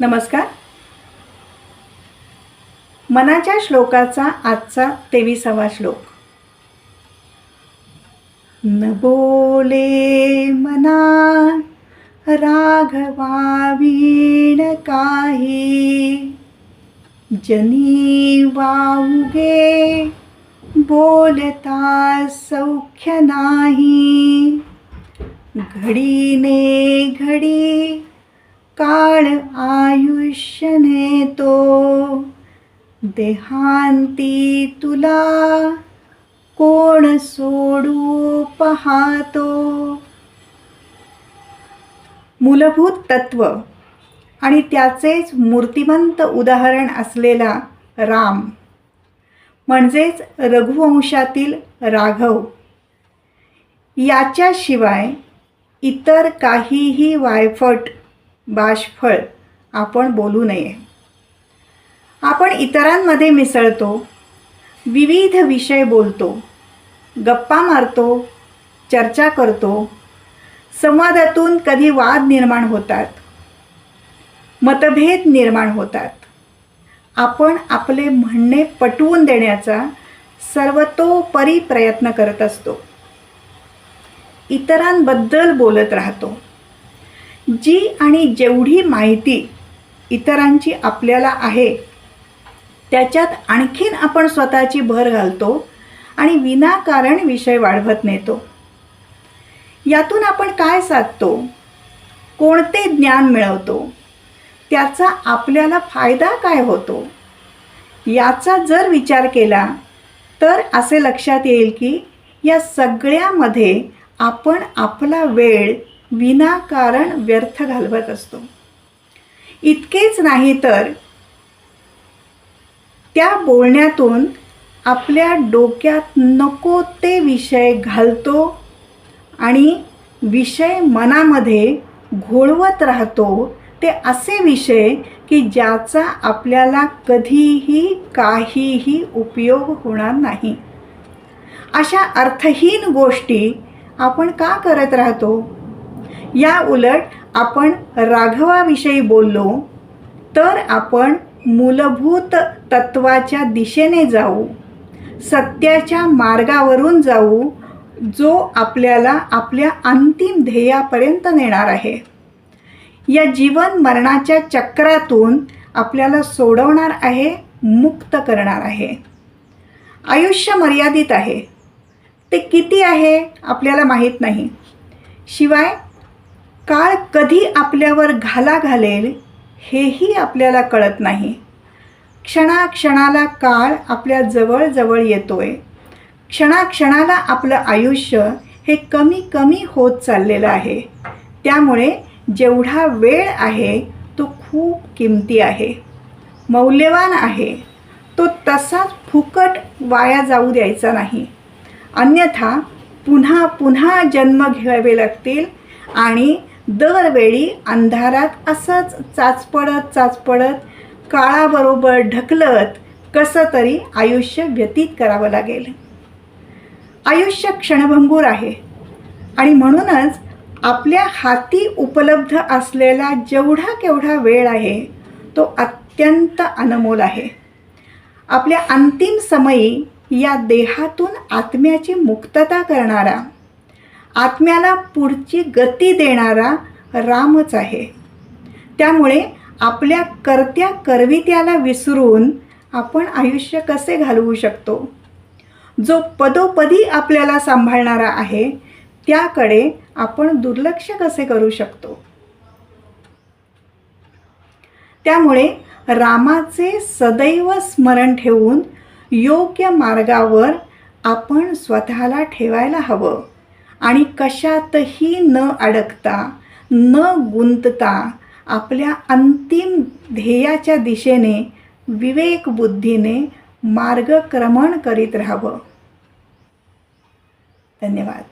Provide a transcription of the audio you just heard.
नमस्कार. मनाच्या श्लोकाचा आजचा तेविसावा श्लोक. न बोले मना राघवावीण काही. जनी वाऊगे बोलता सौख्य नाही. घडीने घडी काळ आयुष्य नेतो देहांती तुला कोण सोडू पाहतो. मूलभूत तत्व आणि त्याचेच मूर्तिमंत उदाहरण असलेला राम म्हणजेच रघुवंशातील राघव. याच्याशिवाय इतर काहीही वायफट बाष्फळ. आपण बोलू नये. आपण इतरांमध्ये मिसळतो. विविध विषय बोलतो. गप्पा मारतो. चर्चा करतो. संवादातून कधी वाद निर्माण होतात. मतभेद निर्माण होतात. आपण आपले म्हणणे पटवून देण्याचा सर्वतोपरी प्रयत्न करत असतो. इतरांबद्दल बोलत राहतो. जी आणि जेवढी माहिती इतरांची आपल्याला आहे त्याच्यात आणखीन आपण स्वतःची भर घालतो आणि विनाकारण विषय वाढवत नेतो. यातून आपण काय साधतो? कोणते ज्ञान मिळवतो? त्याचा आपल्याला फायदा काय होतो? याचा जर विचार केला तर असे लक्षात येईल की या सगळ्यामध्ये आपण आपला वेळ विनाकारण व्यर्थ घालवत असतो. इतकेच नाही तर त्या बोलण्यातून आपल्या डोक्यात नको ते विषय घालतो आणि विषय मनामध्ये घोळवत राहतो. ते असे विषय की ज्याचा आपल्याला कधीही काहीही उपयोग होणार नाही. अशा अर्थहीन गोष्टी आपण का करत राहतो? या उलट आपण राघवाविषयी बोललो तर आपण मूलभूत तत्वाच्या दिशेने जाऊ सत्याच्या मार्गावरून जाऊ जो आपल्याला आपल्या अंतिम ध्येयापर्यंत नेणार आहे. या जीवन मरणाच्या चक्रातून आपल्याला सोडवणार आहे मुक्त करणार आहे. आयुष्य मर्यादित आहे. ते किती आहे आपल्याला माहीत नाही. शिवाय काळ कधी आपल्यावर घाला घालेल हेही आपल्याला कळत नाही. क्षणाक्षणाला काळ आपल्या जवळ येतोय. क्षणाक्षणाला आपलं आयुष्य हे कमी कमी होत चाललेलं आहे. त्यामुळे जेवढा वेळ आहे तो खूप किमती आहे. मौल्यवान आहे. तो तसाच फुकट वाया जाऊ द्यायचा नाही. अन्यथा पुन्हा पुन्हा जन्म घ्यावे लागतील आणि दरवेळी अंधारात असंच चाचपडत चाचपडत काळाबरोबर ढकलत कसं तरी आयुष्य व्यतीत करावं लागेल. आयुष्य क्षणभंगूर आहे. आणि म्हणूनच आपल्या हाती उपलब्ध असलेला जेवढा केवढा वेळ आहे तो अत्यंत अनमोल आहे. आपल्या अंतिम समयी या देहातून आत्म्याची मुक्तता करणारा आत्म्याला पुढची गती देणारा रामच आहे. त्यामुळे आपल्या करत्या करवित्याला विसरून आपण आयुष्य कसे घालवू शकतो? जो पदोपदी आपल्याला सांभाळणारा आहे त्याकडे आपण दुर्लक्ष कसे करू शकतो? त्यामुळे रामाचे सदैव स्मरण ठेवून योग्य मार्गावर आपण स्वतःला ठेवायला हवं. आणि कशातही न अडकता न गुंतता आपल्या अंतिम ध्येयाच्या दिशेने विवेकबुद्धीने मार्गक्रमण करीत राहावं. धन्यवाद.